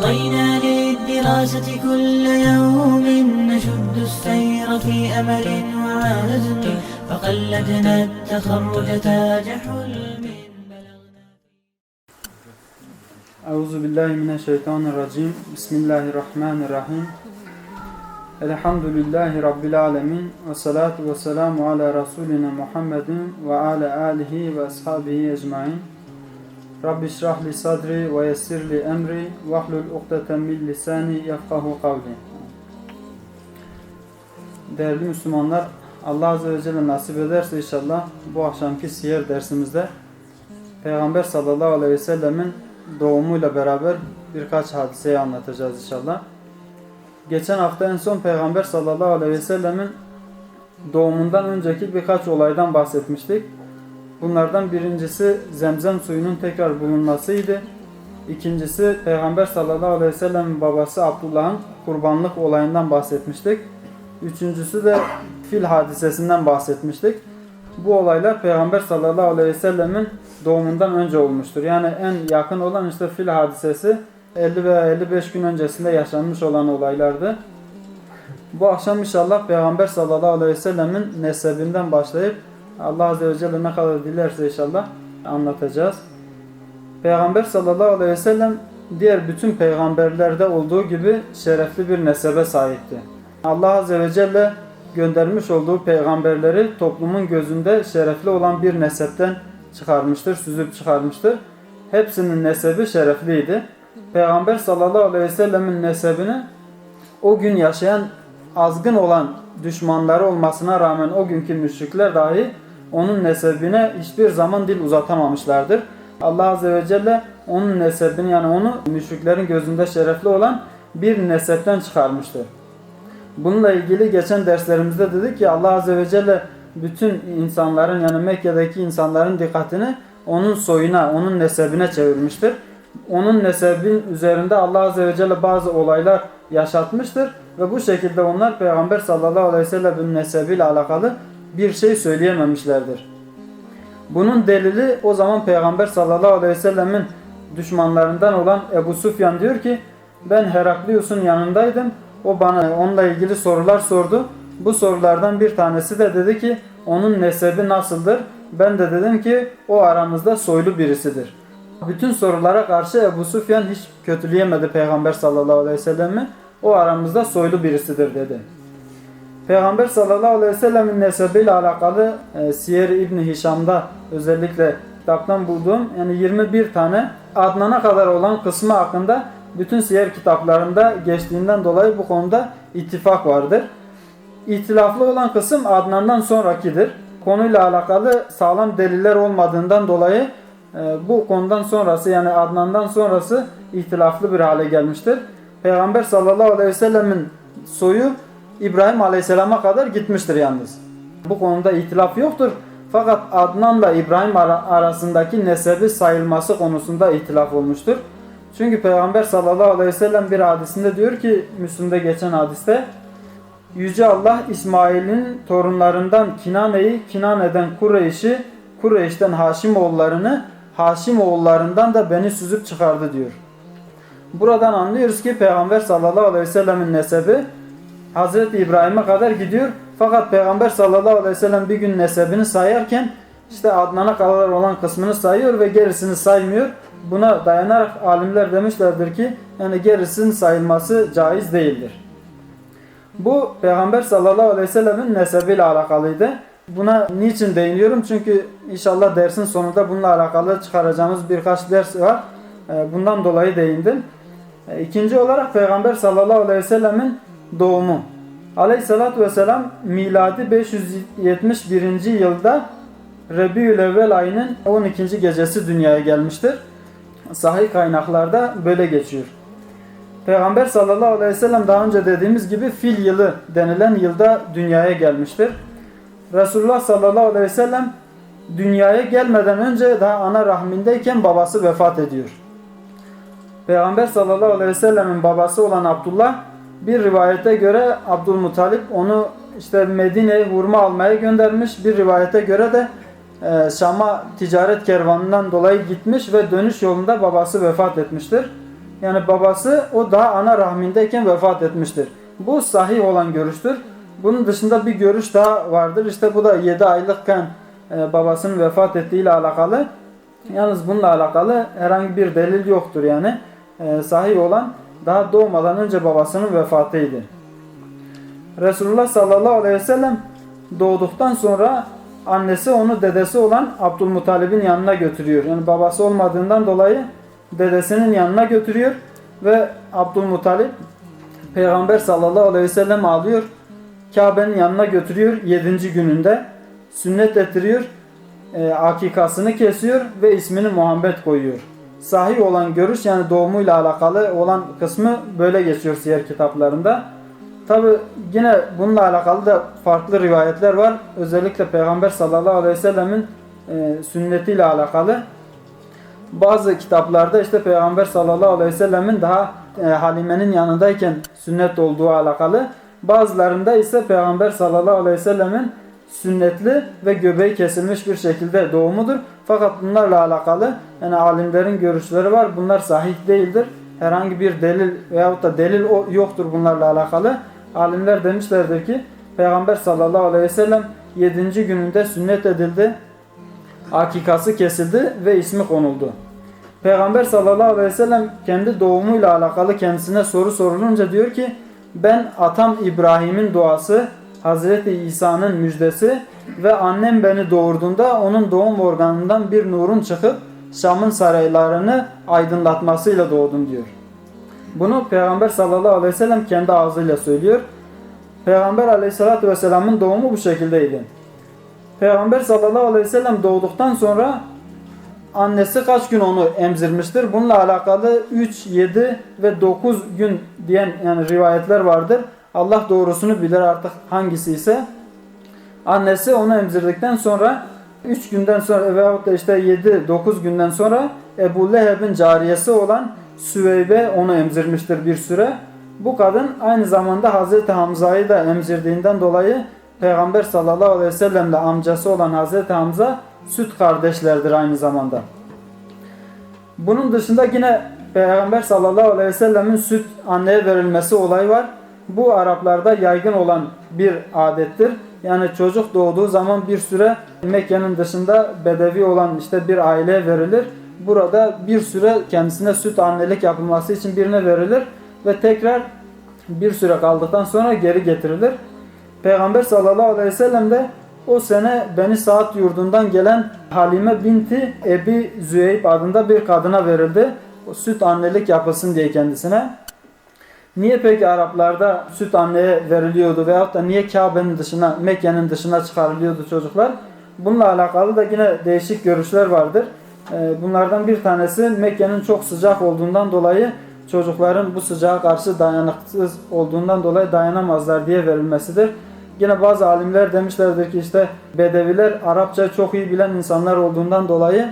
مضينا للدراسة كل يوم نشد السير في أمل وعزم فقلدنا التخرج تاج حلم أعوذ بالله من الشيطان الرجيم. بسم الله الرحمن الرحيم. الحمد لله رب العالمين والصلاة والسلام على رسولنا محمد وعلى آله وأصحابه أجمعين. Rabbi şrah sadri ve yessir li emri vahlul ukdeten min lisani yafkahu kavli. Değerli Müslümanlar, Allah Azze ve Celle nasip ederse inşallah bu akşamki siyer dersimizde Peygamber sallallahu aleyhi ve sellemin doğumuyla beraber birkaç hadiseyi anlatacağız inşallah. Geçen hafta en son Peygamber sallallahu aleyhi ve sellemin doğumundan önceki birkaç olaydan bahsetmiştik. Bunlardan birincisi zemzem suyunun tekrar bulunmasıydı. İkincisi Peygamber sallallahu aleyhi ve sellemin babası Abdullah'ın kurbanlık olayından bahsetmiştik. Üçüncüsü de fil hadisesinden bahsetmiştik. Bu olaylar Peygamber sallallahu aleyhi ve sellemin doğumundan önce olmuştur. Yani en yakın olan işte fil hadisesi 50 veya 55 gün öncesinde yaşanmış olan olaylardı. Bu akşam inşallah Peygamber sallallahu aleyhi ve sellemin nesebinden başlayıp Allah azze ve celle ne kadar dilerse inşallah anlatacağız. Peygamber sallallahu aleyhi ve sellem diğer bütün peygamberlerde olduğu gibi şerefli bir nesebe sahipti. Allah azze ve celle göndermiş olduğu peygamberleri toplumun gözünde şerefli olan bir nesepten çıkarmıştır, süzüp çıkarmıştır. Hepsinin nesebi şerefliydi. Peygamber sallallahu aleyhi ve sellemin nesebini o gün yaşayan azgın olan düşmanları olmasına rağmen o günkü müşrikler dahi onun nesebine hiçbir zaman dil uzatamamışlardır. Allah azze ve celle onun nesebini yani onu müşriklerin gözünde şerefli olan bir nesepten çıkarmıştır. Bununla ilgili geçen derslerimizde dedik ki Allah Azze ve Celle bütün insanların yani Mekke'deki insanların dikkatini onun soyuna, onun nesebine çevirmiştir. Onun nesebin üzerinde Allah Azze ve Celle bazı olaylar yaşatmıştır ve bu şekilde onlar Peygamber sallallahu aleyhi ve sellem'in nesebiyle alakalı bir şey söyleyememişlerdir. Bunun delili o zaman Peygamber sallallahu aleyhi ve sellemin düşmanlarından olan Ebu Sufyan diyor ki ben Heraklius'un yanındaydım. O bana onunla ilgili sorular sordu. Bu sorulardan bir tanesi de dedi ki onun nesebi nasıldır? Ben de dedim ki o aramızda soylu birisidir. Bütün sorulara karşı Ebu Sufyan hiç kötüleyemedi Peygamber sallallahu aleyhi ve sellem'i. O aramızda soylu birisidir dedi. Peygamber sallallahu aleyhi ve sellemin nesebiyle alakalı e, Siyer-i İbni Hişam'da özellikle kitaptan bulduğum yani 21 tane Adnan'a kadar olan kısmı hakkında bütün siyer kitaplarında geçtiğinden dolayı bu konuda ittifak vardır. İhtilaflı olan kısım Adnan'dan sonrakidir. Konuyla alakalı sağlam deliller olmadığından dolayı e, bu konudan sonrası yani Adnan'dan sonrası ihtilaflı bir hale gelmiştir. Peygamber sallallahu aleyhi ve sellemin soyu İbrahim aleyhisselama kadar gitmiştir yalnız. Bu konuda ihtilaf yoktur. Fakat Adnan'la İbrahim arasındaki nesebi sayılması konusunda ihtilaf olmuştur. Çünkü Peygamber sallallahu aleyhi ve sellem bir hadisinde diyor ki Müslüm'de geçen hadiste Yüce Allah İsmail'in torunlarından Kinane'yi, Kinane'den Kureyş'i, Kureyş'ten Haşimoğullarını, Haşimoğullarından da beni süzüp çıkardı diyor. Buradan anlıyoruz ki Peygamber sallallahu aleyhi ve sellemin nesebi Hazreti İbrahim'e kadar gidiyor. Fakat Peygamber sallallahu aleyhi ve sellem bir gün nesebini sayarken işte Adnan'a kadar olan kısmını sayıyor ve gerisini saymıyor. Buna dayanarak alimler demişlerdir ki yani gerisinin sayılması caiz değildir. Bu Peygamber sallallahu aleyhi ve sellemin nesebiyle alakalıydı. Buna niçin değiniyorum? Çünkü inşallah dersin sonunda bununla alakalı çıkaracağımız birkaç ders var. Bundan dolayı değindim. İkinci olarak Peygamber sallallahu aleyhi ve sellemin doğumu. Aleyhissalatü vesselam miladi 571. yılda Rebiülevvel ayının 12. gecesi dünyaya gelmiştir. Sahih kaynaklarda böyle geçiyor. Peygamber sallallahu aleyhi ve sellem daha önce dediğimiz gibi fil yılı denilen yılda dünyaya gelmiştir. Resulullah sallallahu aleyhi ve sellem dünyaya gelmeden önce daha ana rahmindeyken babası vefat ediyor. Peygamber sallallahu aleyhi ve sellemin babası olan Abdullah bir rivayete göre Abdülmuttalip onu işte Medine'ye hurma almaya göndermiş. Bir rivayete göre de e, Şam'a ticaret kervanından dolayı gitmiş ve dönüş yolunda babası vefat etmiştir. Yani babası o daha ana rahmindeyken vefat etmiştir. Bu sahih olan görüştür. Bunun dışında bir görüş daha vardır. İşte bu da 7 aylıkken e, babasının vefat ettiğiyle alakalı. Yalnız bununla alakalı herhangi bir delil yoktur yani. E, sahih olan daha doğmadan önce babasının vefatıydı. Resulullah sallallahu aleyhi ve sellem doğduktan sonra annesi onu dedesi olan Abdülmuttalib'in yanına götürüyor. Yani babası olmadığından dolayı dedesinin yanına götürüyor ve Abdülmuttalip Peygamber sallallahu aleyhi ve sellem alıyor. Kabe'nin yanına götürüyor 7. gününde. Sünnet ettiriyor. E, akikasını kesiyor ve ismini Muhammed koyuyor. Sahih olan görüş yani doğumuyla alakalı olan kısmı böyle geçiyor siyer kitaplarında. Tabi yine bununla alakalı da farklı rivayetler var. Özellikle Peygamber sallallahu aleyhi ve sellemin e, sünnetiyle alakalı. Bazı kitaplarda işte Peygamber sallallahu aleyhi ve sellemin daha e, Halime'nin yanındayken sünnet olduğu alakalı. Bazılarında ise Peygamber sallallahu aleyhi ve sellemin sünnetli ve göbeği kesilmiş bir şekilde doğumudur. Fakat bunlarla alakalı yani alimlerin görüşleri var. Bunlar sahih değildir. Herhangi bir delil veyahut da delil yoktur bunlarla alakalı. Alimler demişlerdir ki Peygamber sallallahu aleyhi ve sellem 7. gününde sünnet edildi. Akikası kesildi ve ismi konuldu. Peygamber sallallahu aleyhi ve sellem kendi doğumuyla alakalı kendisine soru sorulunca diyor ki ben atam İbrahim'in duası, Hazreti İsa'nın müjdesi ve annem beni doğurduğunda onun doğum organından bir nurun çıkıp Şam'ın saraylarını aydınlatmasıyla doğdum diyor. Bunu Peygamber sallallahu aleyhi ve sellem kendi ağzıyla söylüyor. Peygamber aleyhissalatü vesselamın doğumu bu şekildeydi. Peygamber sallallahu aleyhi ve sellem doğduktan sonra annesi kaç gün onu emzirmiştir? Bununla alakalı 3, 7 ve 9 gün diyen yani rivayetler vardır. Allah doğrusunu bilir artık hangisi ise. Annesi onu emzirdikten sonra 3 günden sonra veyahut da işte 7-9 günden sonra Ebu Leheb'in cariyesi olan Süveybe onu emzirmiştir bir süre. Bu kadın aynı zamanda Hazreti Hamza'yı da emzirdiğinden dolayı Peygamber sallallahu aleyhi ve sellemle amcası olan Hazreti Hamza süt kardeşlerdir aynı zamanda. Bunun dışında yine Peygamber sallallahu aleyhi ve sellemin süt anneye verilmesi olayı var. Bu Araplarda yaygın olan bir adettir. Yani çocuk doğduğu zaman bir süre Mekke'nin dışında bedevi olan işte bir aileye verilir. Burada bir süre kendisine süt annelik yapılması için birine verilir ve tekrar bir süre kaldıktan sonra geri getirilir. Peygamber sallallahu aleyhi ve sellem de o sene Beni Saat yurdundan gelen Halime binti Ebi Züeyb adında bir kadına verildi. O süt annelik yapılsın diye kendisine. Niye peki Araplarda süt anneye veriliyordu veyahut da niye Kabe'nin dışına, Mekke'nin dışına çıkarılıyordu çocuklar? Bununla alakalı da yine değişik görüşler vardır. Ee, Bunlardan bir tanesi Mekke'nin çok sıcak olduğundan dolayı çocukların bu sıcağa karşı dayanıksız olduğundan dolayı dayanamazlar diye verilmesidir. Yine bazı alimler demişlerdir ki işte Bedeviler Arapça çok iyi bilen insanlar olduğundan dolayı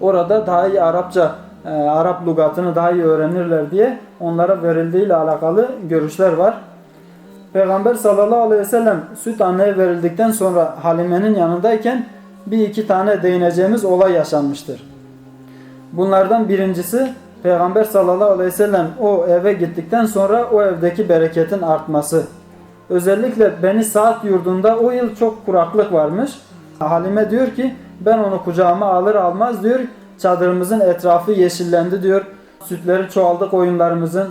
orada daha iyi Arapça, e, Arap lügatını daha iyi öğrenirler diye onlara verildiği ile alakalı görüşler var. Peygamber sallallahu aleyhi ve sellem süt anneye verildikten sonra Halime'nin yanındayken bir iki tane değineceğimiz olay yaşanmıştır. Bunlardan birincisi Peygamber sallallahu aleyhi ve sellem o eve gittikten sonra o evdeki bereketin artması. Özellikle Beni Saat yurdunda o yıl çok kuraklık varmış. Halime diyor ki ben onu kucağıma alır almaz diyor çadırımızın etrafı yeşillendi diyor. Sütleri çoğaldı koyunlarımızın.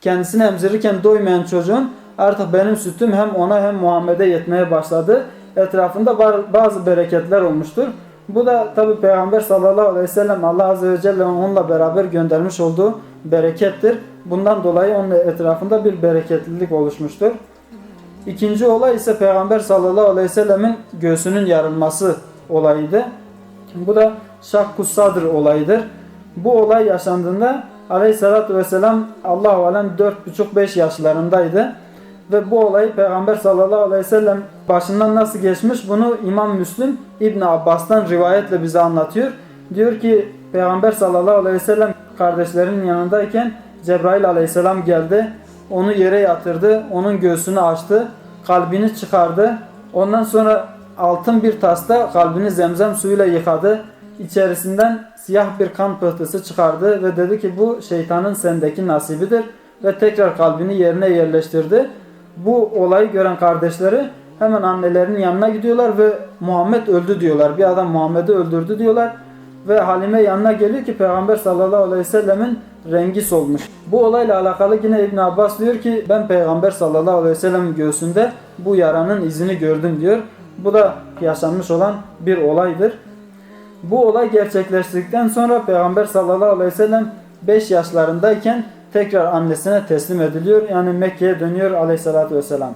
Kendisini emzirirken doymayan çocuğun artık benim sütüm hem ona hem Muhammed'e yetmeye başladı. Etrafında ba- bazı bereketler olmuştur. Bu da tabi Peygamber sallallahu aleyhi ve sellem Allah azze ve celle onunla beraber göndermiş olduğu berekettir. Bundan dolayı onun etrafında bir bereketlilik oluşmuştur. İkinci olay ise Peygamber sallallahu aleyhi ve sellemin göğsünün yarılması olayıydı. Bu da şakkus sadr olayıdır. Bu olay yaşandığında aleyhissalatü vesselam Allah-u Alem 4,5-5 yaşlarındaydı. Ve bu olayı Peygamber sallallahu aleyhi ve sellem başından nasıl geçmiş bunu İmam Müslim İbn Abbas'tan rivayetle bize anlatıyor. Diyor ki Peygamber sallallahu aleyhi ve sellem kardeşlerinin yanındayken Cebrail aleyhisselam geldi. Onu yere yatırdı. Onun göğsünü açtı. Kalbini çıkardı. Ondan sonra altın bir tasta kalbini zemzem suyuyla yıkadı. İçerisinden siyah bir kan pıhtısı çıkardı ve dedi ki bu şeytanın sendeki nasibidir ve tekrar kalbini yerine yerleştirdi. Bu olayı gören kardeşleri hemen annelerinin yanına gidiyorlar ve Muhammed öldü diyorlar. Bir adam Muhammed'i öldürdü diyorlar. Ve Halime yanına geliyor ki Peygamber sallallahu aleyhi ve sellemin rengi solmuş. Bu olayla alakalı yine İbn Abbas diyor ki ben Peygamber sallallahu aleyhi ve sellemin göğsünde bu yaranın izini gördüm diyor. Bu da yaşanmış olan bir olaydır. Bu olay gerçekleştikten sonra Peygamber sallallahu aleyhi ve sellem 5 yaşlarındayken tekrar annesine teslim ediliyor. Yani Mekke'ye dönüyor aleyhissalatü vesselam.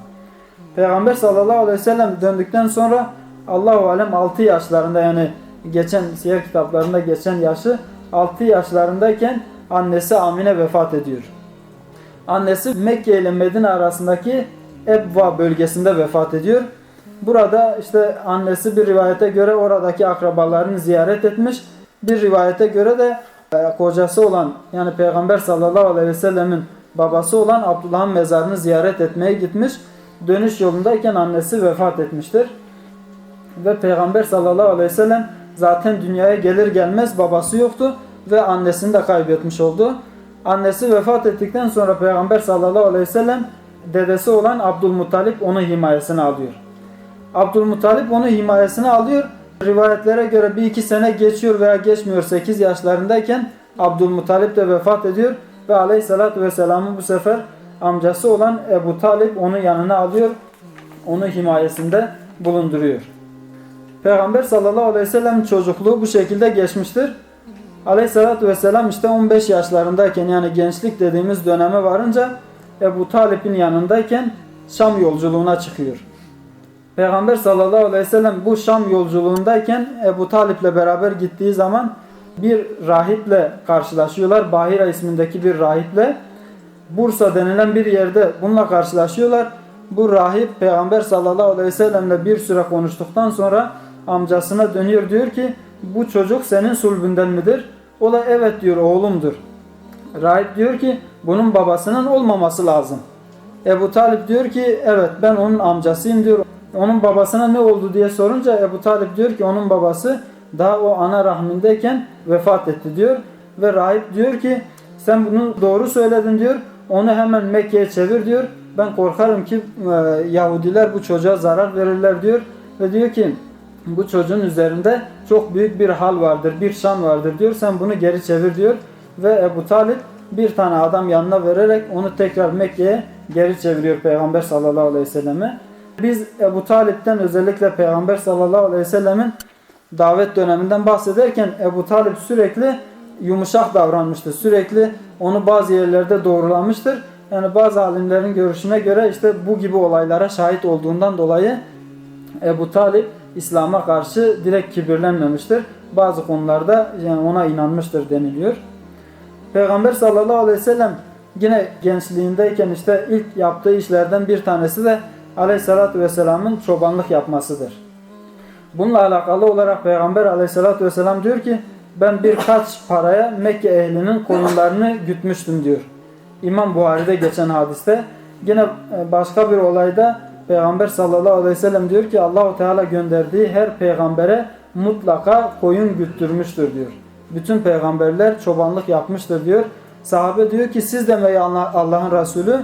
Peygamber sallallahu aleyhi ve sellem döndükten sonra Allahu alem 6 yaşlarında yani geçen siyer kitaplarında geçen yaşı 6 yaşlarındayken annesi Amine vefat ediyor. Annesi Mekke ile Medine arasındaki Ebva bölgesinde vefat ediyor. Burada işte annesi bir rivayete göre oradaki akrabalarını ziyaret etmiş. Bir rivayete göre de e, kocası olan yani Peygamber sallallahu aleyhi ve sellemin babası olan Abdullah'ın mezarını ziyaret etmeye gitmiş. Dönüş yolundayken annesi vefat etmiştir. Ve Peygamber sallallahu aleyhi ve sellem zaten dünyaya gelir gelmez babası yoktu ve annesini de kaybetmiş oldu. Annesi vefat ettikten sonra Peygamber sallallahu aleyhi ve sellem dedesi olan Abdülmuttalip onu himayesine alıyor. Abdülmuttalip onu himayesine alıyor. Rivayetlere göre bir iki sene geçiyor veya geçmiyor 8 yaşlarındayken Abdülmuttalip de vefat ediyor ve aleyhissalatü vesselamın bu sefer amcası olan Ebu Talip onu yanına alıyor. Onu himayesinde bulunduruyor. Peygamber sallallahu aleyhi ve sellem çocukluğu bu şekilde geçmiştir. Aleyhissalatü vesselam işte 15 yaşlarındayken yani gençlik dediğimiz döneme varınca Ebu Talip'in yanındayken Şam yolculuğuna çıkıyor. Peygamber sallallahu aleyhi ve sellem bu Şam yolculuğundayken Ebu Talip'le beraber gittiği zaman bir rahiple karşılaşıyorlar. Bahira ismindeki bir rahiple. Bursa denilen bir yerde bununla karşılaşıyorlar. Bu rahip Peygamber sallallahu aleyhi ve sellemle bir süre konuştuktan sonra amcasına dönüyor diyor ki bu çocuk senin sulbünden midir? O da evet diyor oğlumdur. Rahip diyor ki bunun babasının olmaması lazım. Ebu Talip diyor ki evet ben onun amcasıyım diyor. Onun babasına ne oldu diye sorunca Ebu Talip diyor ki onun babası daha o ana rahmindeyken vefat etti diyor. Ve rahip diyor ki sen bunu doğru söyledin diyor. Onu hemen Mekke'ye çevir diyor. Ben korkarım ki e, Yahudiler bu çocuğa zarar verirler diyor. Ve diyor ki bu çocuğun üzerinde çok büyük bir hal vardır, bir şan vardır diyor. Sen bunu geri çevir diyor. Ve Ebu Talip bir tane adam yanına vererek onu tekrar Mekke'ye geri çeviriyor Peygamber sallallahu aleyhi ve selleme. Biz Ebu Talip'ten özellikle Peygamber sallallahu aleyhi ve sellemin davet döneminden bahsederken Ebu Talip sürekli yumuşak davranmıştır. Sürekli onu bazı yerlerde doğrulamıştır. Yani bazı alimlerin görüşüne göre işte bu gibi olaylara şahit olduğundan dolayı Ebu Talip İslam'a karşı direkt kibirlenmemiştir. Bazı konularda yani ona inanmıştır deniliyor. Peygamber sallallahu aleyhi ve sellem yine gençliğindeyken işte ilk yaptığı işlerden bir tanesi de aleyhissalatü vesselamın çobanlık yapmasıdır. Bununla alakalı olarak Peygamber aleyhissalatü vesselam diyor ki ben birkaç paraya Mekke ehlinin koyunlarını gütmüştüm diyor. İmam Buhari'de geçen hadiste. Yine e, başka bir olayda Peygamber sallallahu aleyhi ve sellem diyor ki Allahu Teala gönderdiği her peygambere mutlaka koyun güttürmüştür diyor. Bütün peygamberler çobanlık yapmıştır diyor. Sahabe diyor ki siz de mi Allah'ın Resulü?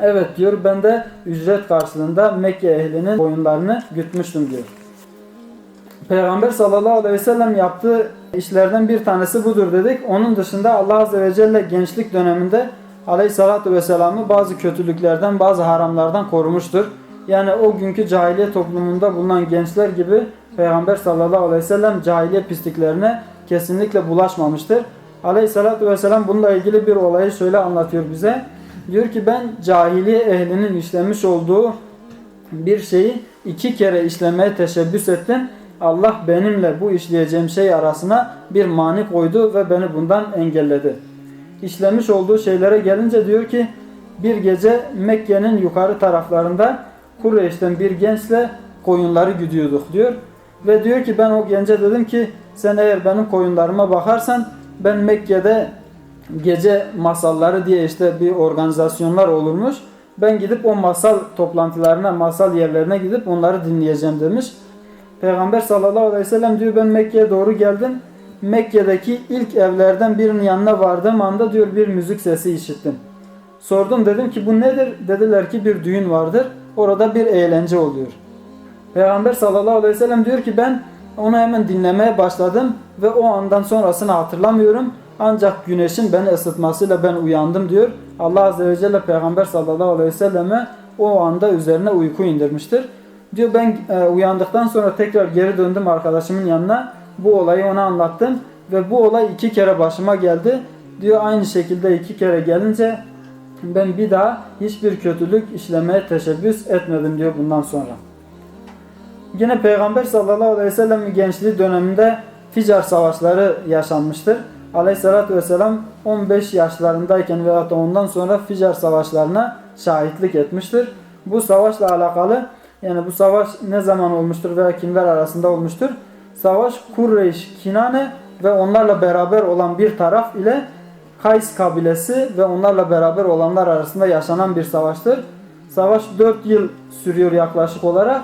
Evet diyor ben de ücret karşılığında Mekke ehlinin koyunlarını gütmüştüm diyor. Peygamber sallallahu aleyhi ve sellem yaptığı işlerden bir tanesi budur dedik. Onun dışında Allah azze ve celle gençlik döneminde aleyhissalatü vesselam'ı bazı kötülüklerden, bazı haramlardan korumuştur. Yani o günkü cahiliye toplumunda bulunan gençler gibi Peygamber sallallahu aleyhi ve sellem cahiliye pisliklerine kesinlikle bulaşmamıştır. Aleyhissalatü vesselam bununla ilgili bir olayı şöyle anlatıyor bize. Diyor ki ben cahiliye ehlinin işlemiş olduğu bir şeyi iki kere işlemeye teşebbüs ettim. Allah benimle bu işleyeceğim şey arasına bir mani koydu ve beni bundan engelledi. İşlemiş olduğu şeylere gelince diyor ki bir gece Mekke'nin yukarı taraflarında Kureyş'ten bir gençle koyunları güdüyorduk diyor. Ve diyor ki ben o gence dedim ki sen eğer benim koyunlarıma bakarsan ben Mekke'de gece masalları diye işte bir organizasyonlar olurmuş. Ben gidip o masal toplantılarına, masal yerlerine gidip onları dinleyeceğim demiş. Peygamber sallallahu aleyhi ve sellem diyor ben Mekke'ye doğru geldim. Mekke'deki ilk evlerden birinin yanına vardığım anda diyor bir müzik sesi işittim. Sordum dedim ki bu nedir? Dediler ki bir düğün vardır. Orada bir eğlence oluyor. Peygamber sallallahu aleyhi ve sellem diyor ki ben onu hemen dinlemeye başladım ve o andan sonrasını hatırlamıyorum. Ancak güneşin beni ısıtmasıyla ben uyandım diyor. Allah azze ve celle Peygamber sallallahu aleyhi ve selleme o anda üzerine uyku indirmiştir. Diyor ben e, uyandıktan sonra tekrar geri döndüm arkadaşımın yanına. Bu olayı ona anlattım ve bu olay iki kere başıma geldi. Diyor aynı şekilde iki kere gelince ben bir daha hiçbir kötülük işlemeye teşebbüs etmedim diyor bundan sonra. Yine Peygamber sallallahu aleyhi ve sellem'in gençliği döneminde Ficar savaşları yaşanmıştır. Aleyhissalatü vesselam 15 yaşlarındayken veya da ondan sonra Ficar savaşlarına şahitlik etmiştir. Bu savaşla alakalı yani bu savaş ne zaman olmuştur veya kimler arasında olmuştur? Savaş Kureyş, Kinane ve onlarla beraber olan bir taraf ile Kays kabilesi ve onlarla beraber olanlar arasında yaşanan bir savaştır. Savaş 4 yıl sürüyor yaklaşık olarak.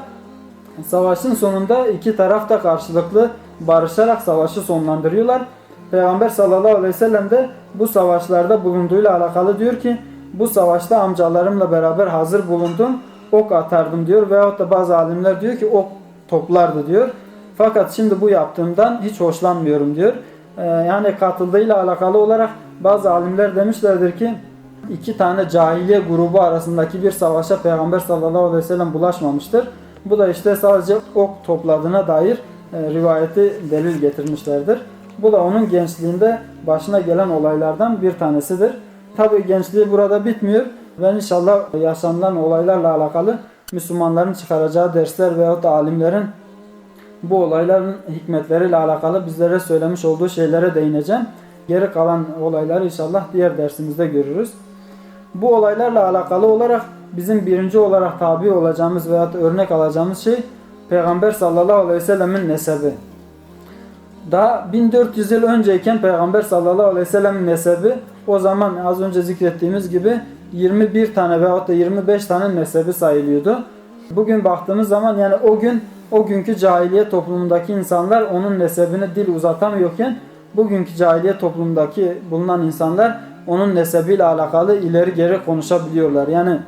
Savaşın sonunda iki taraf da karşılıklı barışarak savaşı sonlandırıyorlar. Peygamber sallallahu aleyhi ve sellem de bu savaşlarda bulunduğuyla alakalı diyor ki bu savaşta amcalarımla beraber hazır bulundum. Ok atardım diyor veyahut da bazı alimler diyor ki ok toplardı diyor. Fakat şimdi bu yaptığımdan hiç hoşlanmıyorum diyor. Ee, yani katıldığıyla alakalı olarak bazı alimler demişlerdir ki iki tane cahiliye grubu arasındaki bir savaşa Peygamber sallallahu aleyhi ve sellem bulaşmamıştır. Bu da işte sadece ok topladığına dair e, rivayeti delil getirmişlerdir. Bu da onun gençliğinde başına gelen olaylardan bir tanesidir. Tabi gençliği burada bitmiyor ve inşallah yaşanılan olaylarla alakalı Müslümanların çıkaracağı dersler veyahut da alimlerin bu olayların hikmetleriyle alakalı bizlere söylemiş olduğu şeylere değineceğim. Geri kalan olayları inşallah diğer dersimizde görürüz. Bu olaylarla alakalı olarak bizim birinci olarak tabi olacağımız veya örnek alacağımız şey Peygamber sallallahu aleyhi ve sellemin nesebi. Daha 1400 yıl önceyken Peygamber sallallahu aleyhi ve sellemin nesebi o zaman az önce zikrettiğimiz gibi 21 tane veyahut da 25 tane nesebi sayılıyordu. Bugün baktığımız zaman yani o gün o günkü cahiliye toplumundaki insanlar onun nesebine dil uzatamıyorken bugünkü cahiliye toplumundaki bulunan insanlar onun nesebiyle alakalı ileri geri konuşabiliyorlar. Yani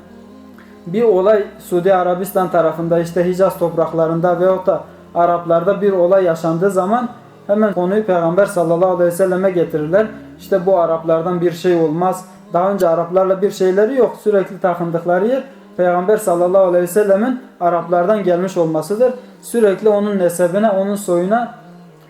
bir olay Suudi Arabistan tarafında işte Hicaz topraklarında veyahut da Araplarda bir olay yaşandığı zaman hemen konuyu Peygamber sallallahu aleyhi ve selleme getirirler. İşte bu Araplardan bir şey olmaz. Daha önce Araplarla bir şeyleri yok. Sürekli takındıkları yer Peygamber sallallahu aleyhi ve sellemin Araplardan gelmiş olmasıdır. Sürekli onun nesebine, onun soyuna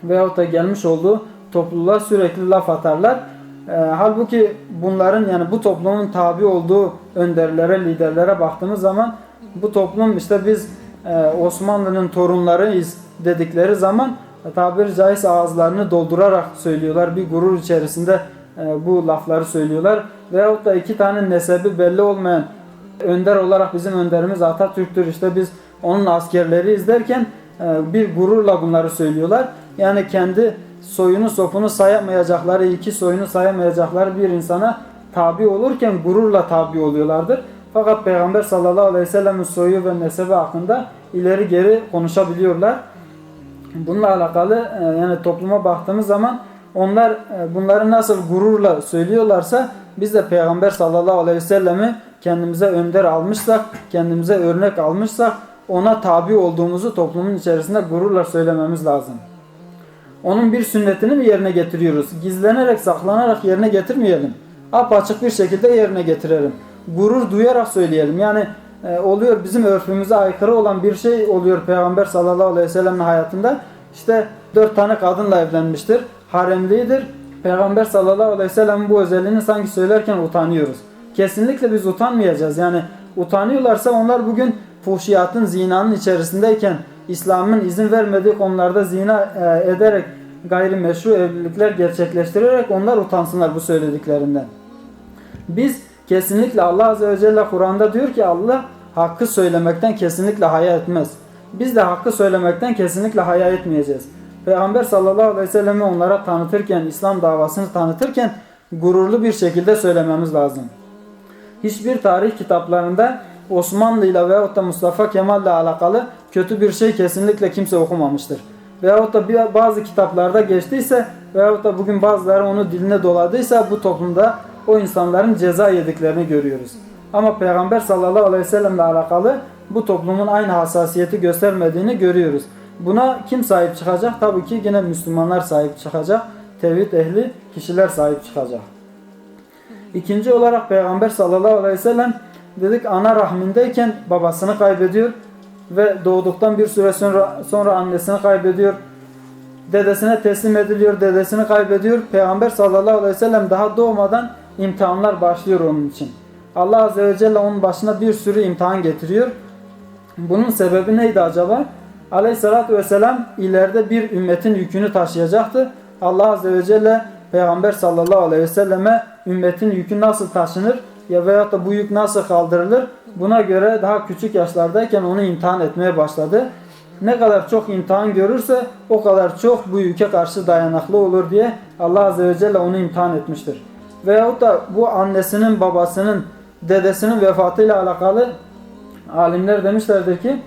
veyahut da gelmiş olduğu topluluğa sürekli laf atarlar. E, halbuki bunların yani bu toplumun tabi olduğu önderlere, liderlere baktığımız zaman bu toplum işte biz e, Osmanlı'nın torunlarıyız dedikleri zaman tabiri caizse ağızlarını doldurarak söylüyorlar. Bir gurur içerisinde e, bu lafları söylüyorlar. Veyahut da iki tane nesebi belli olmayan önder olarak bizim önderimiz Atatürk'tür. İşte biz onun askerleri izlerken e, bir gururla bunları söylüyorlar. Yani kendi soyunu sopunu sayamayacakları, iki soyunu sayamayacakları bir insana tabi olurken gururla tabi oluyorlardır. Fakat Peygamber sallallahu aleyhi ve sellem'in soyu ve nesebi hakkında ileri geri konuşabiliyorlar. Bununla alakalı e, yani topluma baktığımız zaman onlar e, bunları nasıl gururla söylüyorlarsa biz de Peygamber sallallahu aleyhi ve sellemi kendimize önder almışsak, kendimize örnek almışsak ona tabi olduğumuzu toplumun içerisinde gururla söylememiz lazım. Onun bir sünnetini mi yerine getiriyoruz? Gizlenerek, saklanarak yerine getirmeyelim. Apaçık bir şekilde yerine getirelim. Gurur duyarak söyleyelim. Yani e, oluyor bizim örfümüze aykırı olan bir şey oluyor Peygamber sallallahu aleyhi ve sellem'in hayatında. İşte dört tane kadınla evlenmiştir. Haremlidir. Peygamber sallallahu aleyhi ve sellem'in bu özelliğini sanki söylerken utanıyoruz. Kesinlikle biz utanmayacağız. Yani utanıyorlarsa onlar bugün fuhşiyatın, zinanın içerisindeyken İslam'ın izin vermediği konularda zina e, ederek gayrimeşru evlilikler gerçekleştirerek onlar utansınlar bu söylediklerinden. Biz kesinlikle Allah Azze ve Celle Kur'an'da diyor ki Allah hakkı söylemekten kesinlikle haya etmez. Biz de hakkı söylemekten kesinlikle haya etmeyeceğiz. Peygamber sallallahu aleyhi ve sellem'i onlara tanıtırken, İslam davasını tanıtırken gururlu bir şekilde söylememiz lazım. Hiçbir tarih kitaplarında Osmanlı ile veyahut da Mustafa Kemal ile alakalı kötü bir şey kesinlikle kimse okumamıştır. Veyahut da bazı kitaplarda geçtiyse veyahut da bugün bazıları onu diline doladıysa bu toplumda o insanların ceza yediklerini görüyoruz. Ama Peygamber sallallahu aleyhi ve sellemle alakalı bu toplumun aynı hassasiyeti göstermediğini görüyoruz. Buna kim sahip çıkacak? Tabii ki yine Müslümanlar sahip çıkacak. Tevhid ehli kişiler sahip çıkacak. İkinci olarak Peygamber sallallahu aleyhi ve sellem dedik ana rahmindeyken babasını kaybediyor ve doğduktan bir süre sonra sonra annesini kaybediyor. Dedesine teslim ediliyor, dedesini kaybediyor. Peygamber sallallahu aleyhi ve sellem daha doğmadan imtihanlar başlıyor onun için. Allah azze ve celle onun başına bir sürü imtihan getiriyor. Bunun sebebi neydi acaba? Aleyhissalatü vesselam ileride bir ümmetin yükünü taşıyacaktı. Allah azze ve celle Peygamber sallallahu aleyhi ve selleme ümmetin yükü nasıl taşınır ya veyahut da bu yük nasıl kaldırılır buna göre daha küçük yaşlardayken onu imtihan etmeye başladı. Ne kadar çok imtihan görürse o kadar çok bu yüke karşı dayanıklı olur diye Allah azze ve celle onu imtihan etmiştir. Veyahut da bu annesinin babasının dedesinin vefatıyla alakalı alimler demişlerdir ki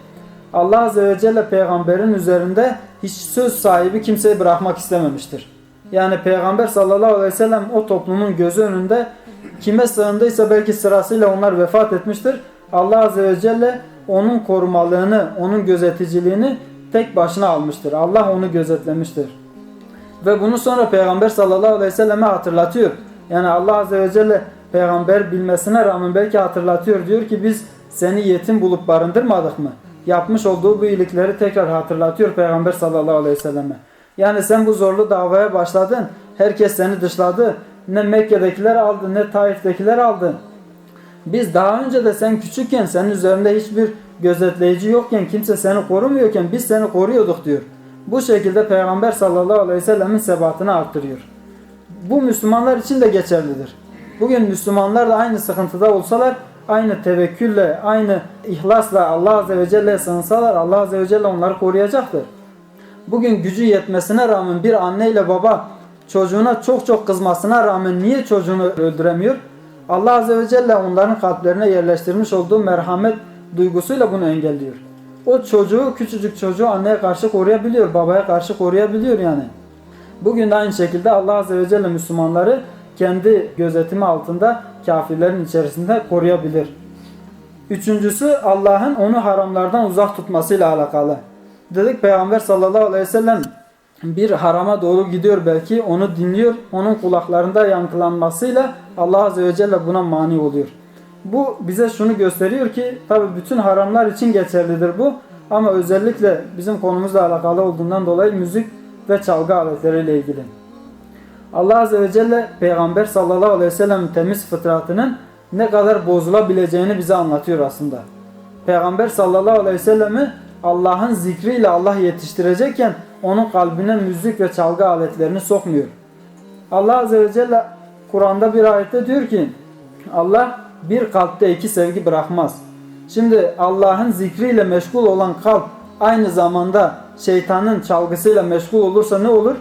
Allah Azze ve Celle peygamberin üzerinde hiç söz sahibi kimseyi bırakmak istememiştir. Yani peygamber sallallahu aleyhi ve sellem o toplumun gözü önünde kime sığındıysa belki sırasıyla onlar vefat etmiştir. Allah Azze ve Celle onun korumalığını, onun gözeticiliğini tek başına almıştır. Allah onu gözetlemiştir. Ve bunu sonra Peygamber sallallahu aleyhi ve selleme hatırlatıyor. Yani Allah azze ve celle peygamber bilmesine rağmen belki hatırlatıyor. Diyor ki biz seni yetim bulup barındırmadık mı? Yapmış olduğu bu iyilikleri tekrar hatırlatıyor Peygamber sallallahu aleyhi ve selleme. Yani sen bu zorlu davaya başladın. Herkes seni dışladı. Ne Mekke'dekiler aldı ne Taif'tekiler aldı. Biz daha önce de sen küçükken senin üzerinde hiçbir gözetleyici yokken kimse seni korumuyorken biz seni koruyorduk diyor. Bu şekilde Peygamber sallallahu aleyhi ve sellemin sebatını arttırıyor. Bu Müslümanlar için de geçerlidir. Bugün Müslümanlar da aynı sıkıntıda olsalar aynı tevekkülle, aynı ihlasla Allah azze ve celle'ye sığınsalar Allah azze ve celle onları koruyacaktır. Bugün gücü yetmesine rağmen bir anne ile baba çocuğuna çok çok kızmasına rağmen niye çocuğunu öldüremiyor? Allah Azze ve Celle onların kalplerine yerleştirmiş olduğu merhamet duygusuyla bunu engelliyor. O çocuğu, küçücük çocuğu anneye karşı koruyabiliyor, babaya karşı koruyabiliyor yani. Bugün de aynı şekilde Allah Azze ve Celle Müslümanları kendi gözetimi altında kafirlerin içerisinde koruyabilir. Üçüncüsü Allah'ın onu haramlardan uzak tutmasıyla alakalı. Dedik Peygamber sallallahu aleyhi ve sellem bir harama doğru gidiyor belki onu dinliyor. Onun kulaklarında yankılanmasıyla Allah azze ve celle buna mani oluyor. Bu bize şunu gösteriyor ki tabi bütün haramlar için geçerlidir bu. Ama özellikle bizim konumuzla alakalı olduğundan dolayı müzik ve çalgı aletleriyle ilgili. Allah Azze ve Celle Peygamber sallallahu aleyhi ve sellem temiz fıtratının ne kadar bozulabileceğini bize anlatıyor aslında. Peygamber sallallahu aleyhi ve sellemi Allah'ın zikriyle Allah yetiştirecekken onun kalbine müzik ve çalgı aletlerini sokmuyor. Allah Azze ve Celle Kur'an'da bir ayette diyor ki Allah bir kalpte iki sevgi bırakmaz. Şimdi Allah'ın zikriyle meşgul olan kalp aynı zamanda şeytanın çalgısıyla meşgul olursa ne olur?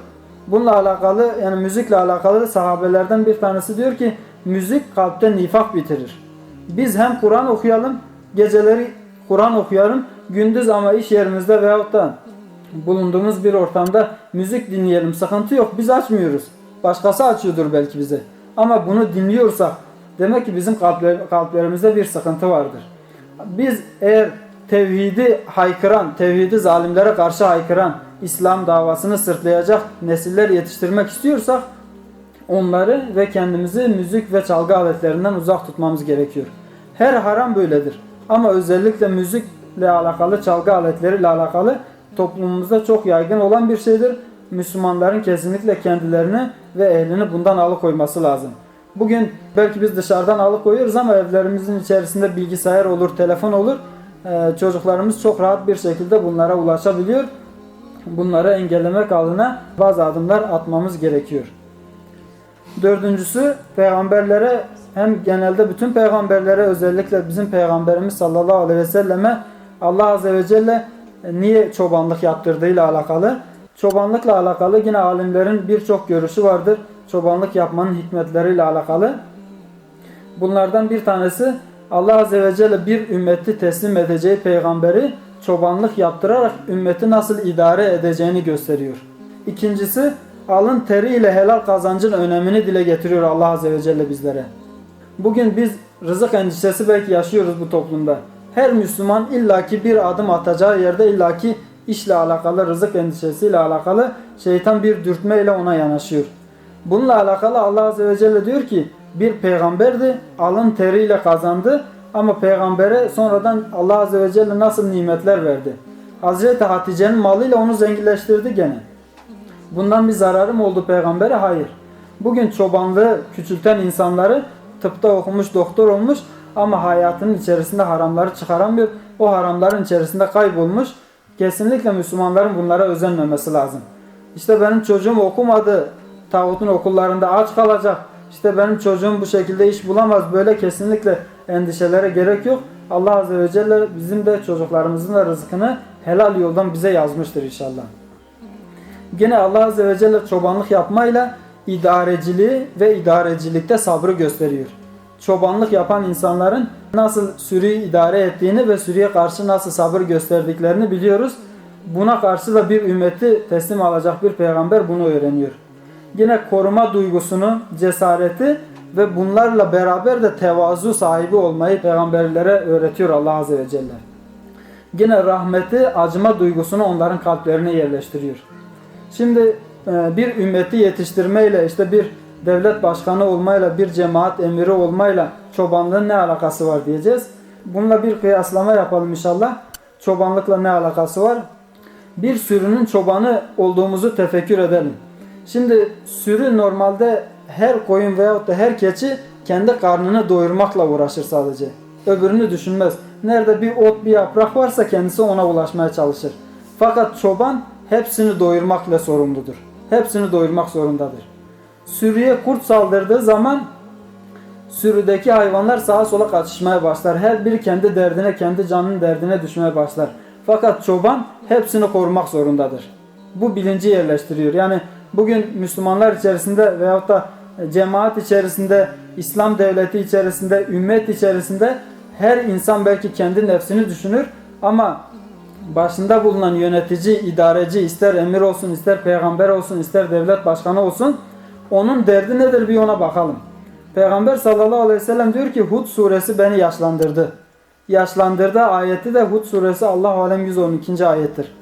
Bununla alakalı yani müzikle alakalı sahabelerden bir tanesi diyor ki müzik kalpte nifak bitirir. Biz hem Kur'an okuyalım, geceleri Kur'an okuyalım, gündüz ama iş yerimizde veyahut da bulunduğumuz bir ortamda müzik dinleyelim. Sıkıntı yok. Biz açmıyoruz. Başkası açıyordur belki bize. Ama bunu dinliyorsak demek ki bizim kalpler, kalplerimizde bir sıkıntı vardır. Biz eğer tevhidi haykıran, tevhidi zalimlere karşı haykıran, İslam davasını sırtlayacak nesiller yetiştirmek istiyorsak onları ve kendimizi müzik ve çalgı aletlerinden uzak tutmamız gerekiyor. Her haram böyledir. Ama özellikle müzikle alakalı, çalgı aletleriyle alakalı toplumumuzda çok yaygın olan bir şeydir. Müslümanların kesinlikle kendilerini ve ehlini bundan alıkoyması lazım. Bugün belki biz dışarıdan alıkoyuyoruz ama evlerimizin içerisinde bilgisayar olur, telefon olur. Ee, çocuklarımız çok rahat bir şekilde bunlara ulaşabiliyor. Bunları engellemek adına bazı adımlar atmamız gerekiyor. Dördüncüsü peygamberlere hem genelde bütün peygamberlere özellikle bizim peygamberimiz sallallahu aleyhi ve selleme Allah azze ve celle niye çobanlık yaptırdığıyla alakalı. Çobanlıkla alakalı yine alimlerin birçok görüşü vardır. Çobanlık yapmanın hikmetleriyle alakalı. Bunlardan bir tanesi Allah Azze ve Celle bir ümmeti teslim edeceği peygamberi çobanlık yaptırarak ümmeti nasıl idare edeceğini gösteriyor. İkincisi alın teriyle helal kazancın önemini dile getiriyor Allah Azze ve Celle bizlere. Bugün biz rızık endişesi belki yaşıyoruz bu toplumda. Her Müslüman illaki bir adım atacağı yerde illaki işle alakalı, rızık endişesiyle alakalı şeytan bir dürtmeyle ona yanaşıyor. Bununla alakalı Allah Azze ve Celle diyor ki bir peygamberdi, alın teriyle kazandı ama peygambere sonradan Allah Azze ve Celle nasıl nimetler verdi. Hazreti Hatice'nin malıyla onu zenginleştirdi gene. Bundan bir zararı mı oldu peygambere? Hayır. Bugün çobanlığı küçülten insanları tıpta okumuş, doktor olmuş ama hayatının içerisinde haramları çıkaramıyor. O haramların içerisinde kaybolmuş. Kesinlikle Müslümanların bunlara özenmemesi lazım. İşte benim çocuğum okumadı, tağutun okullarında aç kalacak. İşte benim çocuğum bu şekilde iş bulamaz. Böyle kesinlikle endişelere gerek yok. Allah Azze ve Celle bizim de çocuklarımızın da rızkını helal yoldan bize yazmıştır inşallah. Gene Allah Azze ve Celle çobanlık yapmayla idareciliği ve idarecilikte sabrı gösteriyor. Çobanlık yapan insanların nasıl sürüyü idare ettiğini ve sürüye karşı nasıl sabır gösterdiklerini biliyoruz. Buna karşı da bir ümmeti teslim alacak bir peygamber bunu öğreniyor. Yine koruma duygusunu, cesareti ve bunlarla beraber de tevazu sahibi olmayı peygamberlere öğretiyor Allah Azze ve Celle. Yine rahmeti, acıma duygusunu onların kalplerine yerleştiriyor. Şimdi e, bir ümmeti yetiştirmeyle işte bir devlet başkanı olmayla bir cemaat emiri olmayla çobanlığın ne alakası var diyeceğiz. Bununla bir kıyaslama yapalım inşallah. Çobanlıkla ne alakası var? Bir sürünün çobanı olduğumuzu tefekkür edelim. Şimdi sürü normalde her koyun veyahut da her keçi kendi karnını doyurmakla uğraşır sadece. Öbürünü düşünmez. Nerede bir ot bir yaprak varsa kendisi ona ulaşmaya çalışır. Fakat çoban hepsini doyurmakla sorumludur. Hepsini doyurmak zorundadır. Sürüye kurt saldırdığı zaman sürüdeki hayvanlar sağa sola kaçışmaya başlar. Her biri kendi derdine, kendi canının derdine düşmeye başlar. Fakat çoban hepsini korumak zorundadır. Bu bilinci yerleştiriyor. Yani bugün Müslümanlar içerisinde veyahut da cemaat içerisinde, İslam devleti içerisinde, ümmet içerisinde her insan belki kendi nefsini düşünür ama başında bulunan yönetici, idareci ister emir olsun, ister peygamber olsun, ister devlet başkanı olsun onun derdi nedir bir ona bakalım. Peygamber sallallahu aleyhi ve sellem diyor ki Hud suresi beni yaşlandırdı. Yaşlandırdı ayeti de Hud suresi Allah alem 112. ayettir.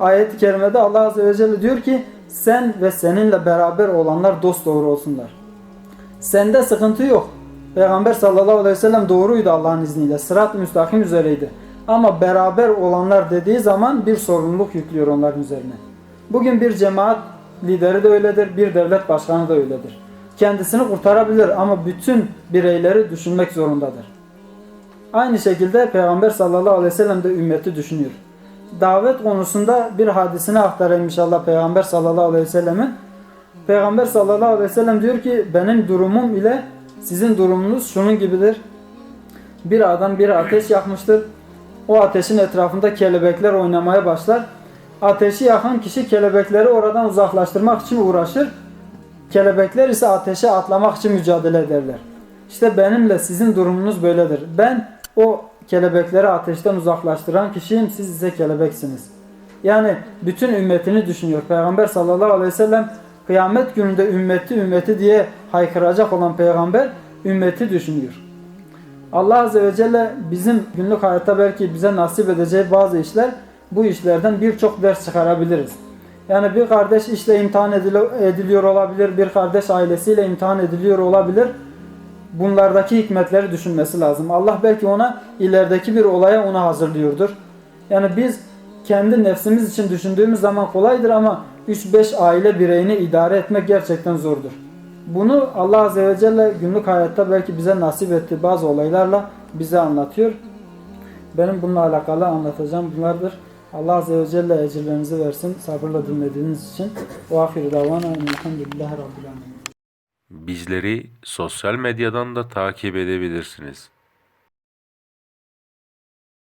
Ayet-i kerimede Allah azze ve celle diyor ki sen ve seninle beraber olanlar dost doğru olsunlar. Sende sıkıntı yok. Peygamber sallallahu aleyhi ve sellem doğruydu Allah'ın izniyle. Sırat-ı müstakim üzereydi. Ama beraber olanlar dediği zaman bir sorumluluk yüklüyor onların üzerine. Bugün bir cemaat lideri de öyledir, bir devlet başkanı da öyledir. Kendisini kurtarabilir ama bütün bireyleri düşünmek zorundadır. Aynı şekilde Peygamber sallallahu aleyhi ve sellem de ümmeti düşünüyor. Davet konusunda bir hadisini aktarayım inşallah Peygamber sallallahu aleyhi ve sellemin. Peygamber sallallahu aleyhi ve sellem diyor ki benim durumum ile sizin durumunuz şunun gibidir. Bir adam bir ateş yakmıştır. O ateşin etrafında kelebekler oynamaya başlar. Ateşi yakan kişi kelebekleri oradan uzaklaştırmak için uğraşır. Kelebekler ise ateşe atlamak için mücadele ederler. İşte benimle sizin durumunuz böyledir. Ben o kelebekleri ateşten uzaklaştıran kişiyim, siz ise kelebeksiniz. Yani bütün ümmetini düşünüyor. Peygamber sallallahu aleyhi ve sellem kıyamet gününde ümmeti ümmeti diye haykıracak olan peygamber ümmeti düşünüyor. Allah Azze ve Celle bizim günlük hayatta belki bize nasip edeceği bazı işler bu işlerden birçok ders çıkarabiliriz. Yani bir kardeş işle imtihan ediliyor olabilir, bir kardeş ailesiyle imtihan ediliyor olabilir. Bunlardaki hikmetleri düşünmesi lazım. Allah belki ona ilerideki bir olaya onu hazırlıyordur. Yani biz kendi nefsimiz için düşündüğümüz zaman kolaydır ama 3-5 aile bireyini idare etmek gerçekten zordur. Bunu Allah Azze ve Celle günlük hayatta belki bize nasip ettiği bazı olaylarla bize anlatıyor. Benim bununla alakalı anlatacağım bunlardır. Allah Azze ve Celle ecirlerinizi versin sabırla dinlediğiniz için. Ve ahiru davana elhamdülillahi rabbil alemin. Bizleri sosyal medyadan da takip edebilirsiniz.